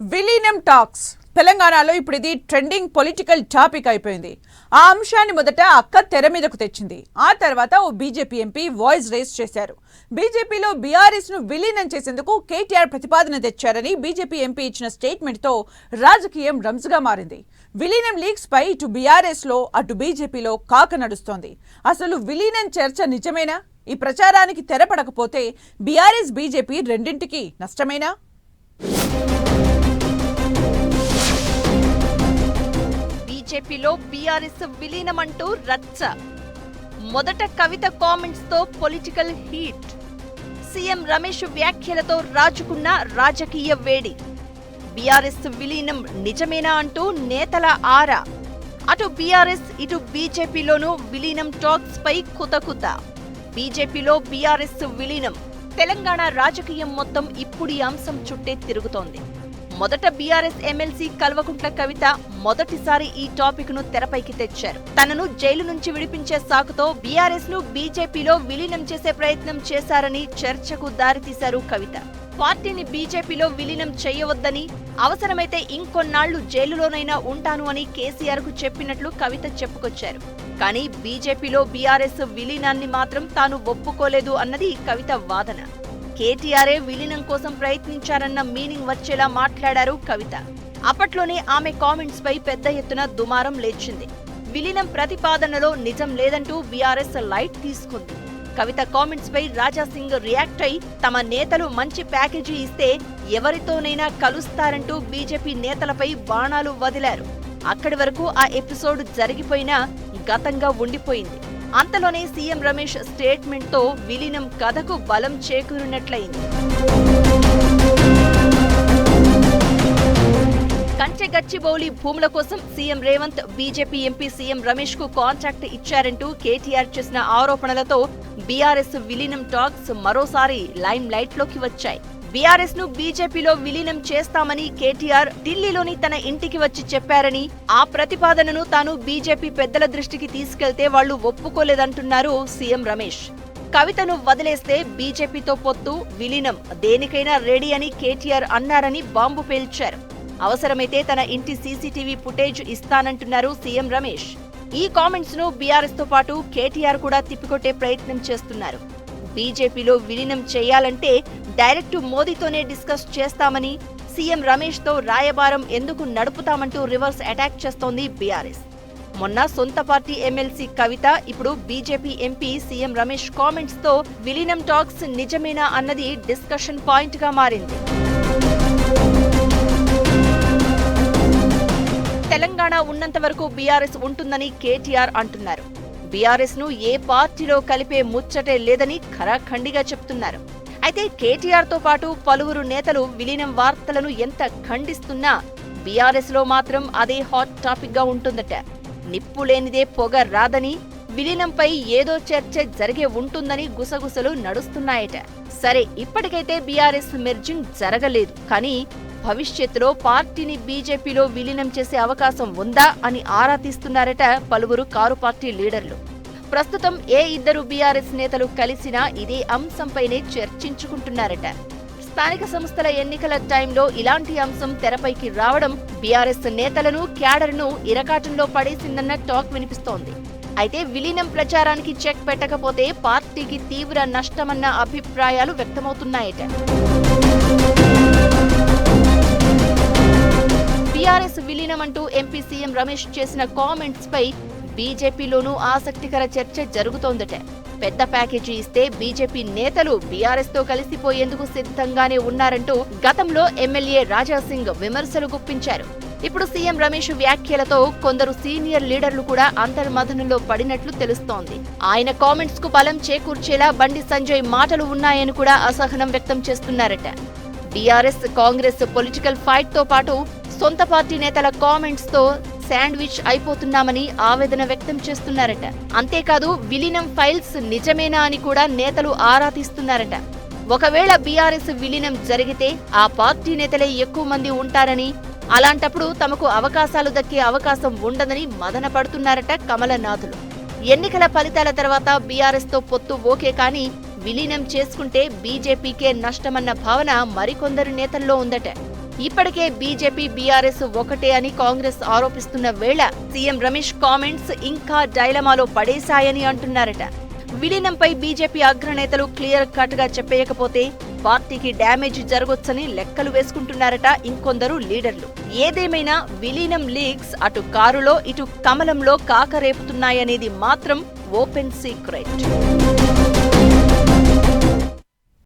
విలీనం టాక్స్. తెలంగాణలో ఇప్పుడు ఇది ట్రెండింగ్ పొలిటికల్ టాపిక్ అయిపోయింది. ఆ అంశాన్ని మొదట అక్క తెర మీదకు తెచ్చింది. ఆ తర్వాత ఓ బీజేపీ ఎంపీ వాయిస్ రేస్ చేశారు. బీజేపీలో బీఆర్ఎస్ను విలీనం చేసేందుకు కేటీఆర్ ప్రతిపాదన తెచ్చారని బీజేపీ ఎంపీ ఇచ్చిన స్టేట్మెంట్తో రాజకీయం రంజుగా మారింది. విలీనం లీగ్స్ పై ఇటు బీఆర్ఎస్లో అటు బీజేపీలో కాక నడుస్తోంది. అసలు విలీనం చర్చ నిజమేనా? ఈ ప్రచారానికి తెరపడకపోతే బీఆర్ఎస్ బీజేపీ రెండింటికి నష్టమేనా? బీజేపీలో బీఆర్ఎస్ విలీనమంటూ రచ్చ. మొదట Kavitha కామెంట్స్తో political heat. C M Ramesh వ్యాఖ్యలతో రాజుకున్న రాజకీయ వేడి. బీఆర్ఎస్ విలీనం నిజమేనా అంటూ నేతల ఆరా. అటు బీఆర్ఎస్ ఇటు బీజేపీలోనూ విలీనం టాక్స్ పై కుతకుత. బీజేపీలో బీఆర్ఎస్ విలీనం. తెలంగాణ రాజకీయం మొత్తం ఇప్పుడు ఈ అంశం చుట్టే తిరుగుతోంది. మొదట బీఆర్ఎస్ ఎమ్మెల్సీ కల్వకుంట్ల కవిత మొదటిసారి ఈ టాపిక్ను తెరపైకి తెచ్చారు. తనను జైలు నుంచి విడిపించే సాకుతో బీఆర్ఎస్ను బీజేపీలో విలీనం చేసే ప్రయత్నం చేశారని చర్చకు దారితీశారు కవిత. పార్టీని బీజేపీలో విలీనం చేయవద్దని అవసరమైతే ఇంకొన్నాళ్ళు జైలులోనైనా ఉంటాను అని కేసీఆర్కు చెప్పినట్లు కవిత చెప్పుకొచ్చారు. కానీ బీజేపీలో బీఆర్ఎస్ విలీనాన్ని మాత్రం తాను ఒప్పుకోలేదు అన్నది కవిత వాదన. కేటీఆర్ఏ విలీనం కోసం ప్రయత్నించారన్న మీనింగ్ వచ్చేలా మాట్లాడారు కవిత. అప్పట్లోనే ఆమె కామెంట్స్ పై పెద్ద ఎత్తున దుమారం లేచింది. విలీనం ప్రతిపాదనలో నిజం లేదంటూ బీఆర్ఎస్ లైట్ తీసుకుంది. కవిత కామెంట్స్ పై రాజా సింగ్ రియాక్ట్ అయి తమ నేతలు మంచి ప్యాకేజీ ఇస్తే ఎవరితోనైనా కలుస్తారంటూ బీజేపీ నేతలపై బాణాలు వదిలారు. అక్కడి వరకు ఆ ఎపిసోడ్ జరిగిపోయినా గతంగా ఉండిపోయింది. అంతలోనే సీఎం రమేష్ స్టేట్మెంట్తో విలీనం కథకు బలం చేకూరినట్లయింది. కంచె గచ్చిబౌలి భూముల కోసం CM Revanth BJP MP CM రమేష్కు contract ఇచ్చారంటూ కేటీఆర్ చేసిన ఆరోపణలతో బీఆర్ఎస్ విలీనం టాక్స్ మరోసారి లైమ్ లైట్లోకి వచ్చాయి. బీఆర్ఎస్ను బీజేపీలో విలీనం చేస్తామని కేటీఆర్ ఢిల్లీలోని తన ఇంటికి వచ్చి చెప్పారని ఆ ప్రతిపాదనను తాను బీజేపీ పెద్దల దృష్టికి తీసుకెళ్తే వాళ్ళు ఒప్పుకోలేదంటున్నారు సీఎం రమేష్. కవితను వదిలేస్తే బీజేపీతో పొత్తు విలీనం దేనికైనా రెడీ అని కేటీఆర్ అన్నారని బాంబు పేల్చారు. అవసరమైతే తన ఇంటి సీసీటీవీ ఫుటేజ్ ఇస్తానంటున్నారు సీఎం రమేష్. ఈ కామెంట్స్ను బీఆర్ఎస్తో పాటు కేటీఆర్ కూడా తిప్పికొట్టే ప్రయత్నం చేస్తున్నారు. బీజేపీలో విలీనం చేయాలంటే డైరెక్ట్ మోదీతోనే డిస్కస్ చేస్తామని సీఎం రమేష్తో రాయబారం ఎందుకు నడుపుతామంటూ రివర్స్ అటాక్ చేస్తోంది బీఆర్ఎస్. మొన్న సొంత పార్టీ ఎమ్మెల్సీ కవిత ఇప్పుడు BJP MP C M Ramesh కామెంట్స్తో విలీనం టాక్స్ నిజమేనా అన్నది డిస్కషన్ పాయింట్గా మారింది. తెలంగాణ ఉన్నంత వరకు బీఆర్ఎస్ ఉంటుందని కేటీఆర్ అంటున్నారు. బీఆర్ఎస్ను ఏ పార్టీలో కలిపే ముచ్చటే లేదని ఖరాఖండిగా చెప్తున్నారు. అయితే కేటీఆర్తో పాటు పలువురు నేతలు విలీనం వార్తలను ఎంత ఖండిస్తున్నా బీఆర్ఎస్లో మాత్రం అదే హాట్ టాపిక్గా ఉంటుందట. నిప్పు లేనిదే పొగ రాదని విలీనంపై ఏదో చర్చ జరిగే ఉంటుందని గుసగుసలు నడుస్తున్నాయట. సరే ఇప్పటికైతే బీఆర్ఎస్ మెర్జింగ్ జరగలేదు. కానీ భవిష్యత్తులో పార్టీని బీజేపీలో విలీనం చేసే అవకాశం ఉందా అని ఆరా తీస్తున్నారట పలువురు కారు పార్టీ లీడర్లు. ప్రస్తుతం ఏ ఇద్దరు బీఆర్ఎస్ నేతలు కలిసినా ఇదే అంశంపైనే చర్చించుకుంటున్నారట. స్థానిక సంస్థల ఎన్నికల టైంలో ఇలాంటి అంశం తెరపైకి రావడం బీఆర్ఎస్ నేతలను క్యాడర్ను ఇరకాటంలో పడేసిందన్న టాక్ వినిపిస్తోంది. అయితే విలీనం ప్రచారానికి చెక్ పెట్టకపోతే పార్టీకి తీవ్ర నష్టమన్న అభిప్రాయాలు వ్యక్తమవుతున్నాయట. బీఆర్ఎస్ విలీనం అంటూ ఎంపీ సీఎం రమేష్ చేసిన కామెంట్స్ పై బీజేపీలోనూ ఆసక్తికర చర్చ జరుగుతోందట. పెద్ద ప్యాకేజీ ఇస్తే బీజేపీ నేతలు బీఆర్ఎస్తో కలిసిపోయేందుకు సిద్ధంగానే ఉన్నారంటూ గతంలో ఎమ్మెల్యే రాజాసింగ్ విమర్శలు గుప్పించారు. ఇప్పుడు సీఎం రమేష్ వ్యాఖ్యలతో కొందరు సీనియర్ లీడర్లు కూడా అంతర్మథనంలో పడినట్లు తెలుస్తోంది. ఆయన కామెంట్స్కు బలం చేకూర్చేలా బండి సంజయ్ మాటలు ఉన్నాయని కూడా అసహనం వ్యక్తం చేస్తున్నారట. బీఆర్ఎస్ కాంగ్రెస్ పొలిటికల్ ఫైట్తో పాటు సొంత పార్టీ నేతల కామెంట్స్తో శాండ్విచ్ అయిపోతున్నామని ఆవేదన వ్యక్తం చేస్తున్నారట. అంతేకాదు విలీనం ఫైల్స్ నిజమేనా అని కూడా నేతలు ఆరా తీస్తున్నారట. ఒకవేళ బీఆర్ఎస్ విలీనం జరిగితే ఆ పార్టీ నేతలే ఎక్కువ మంది ఉంటారని అలాంటప్పుడు తమకు అవకాశాలు దక్కే అవకాశం ఉండదని మదన పడుతున్నారట కమలనాథులు. ఎన్నికల ఫలితాల తర్వాత బీఆర్ఎస్తో పొత్తు ఓకే కానీ విలీనం చేసుకుంటే బీజేపీకే నష్టమన్న భావన మరికొందరు నేతల్లో ఉందట. ఇప్పటికే బీజేపీ బీఆర్ఎస్ ఒకటే అని కాంగ్రెస్ ఆరోపిస్తున్న వేళ సీఎం రమేష్ కామెంట్స్ ఇంకా డైలమాలో పడేశాయని అంటున్నారట. విలీనంపై బీజేపీ అగ్రనేతలు క్లియర్ కట్గా చెప్పేయకపోతే పార్టీకి డ్యామేజ్ జరగొచ్చని లెక్కలు వేసుకుంటున్నారట ఇంకొందరు లీడర్లు. ఏదేమైనా విలీనం లీగ్స్ అటు కారులో ఇటు కమలంలో కాకరేపుతున్నాయనేది మాత్రం ఓపెన్ సీక్రెట్.